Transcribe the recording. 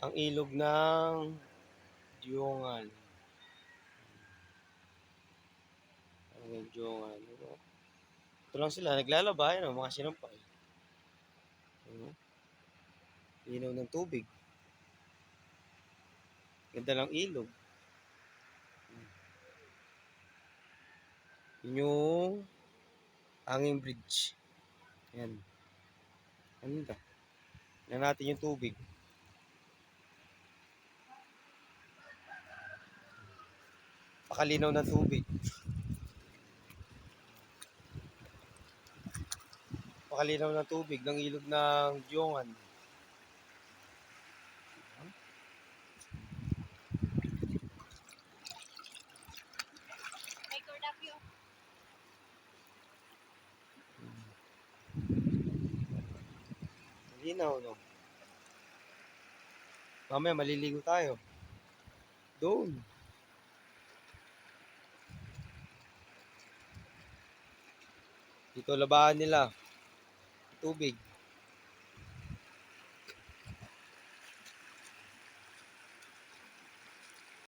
ang ilog ng Diyongan. Ang Diyongan. Ano? Ito lang sila, naglalaba, yun, mga sinampay. Ano? Linaw ng tubig. Ganda ng ilog. Yun yung hanging bridge. Yan. Ganda. Tingnan natin yung tubig. Pakalinaw ng tubig. Pakalinaw ng tubig ng ilog ng kordapyo. Malinaw, no? Mamaya maliligo tayo. Doon. Dito labahan nila. Tubig.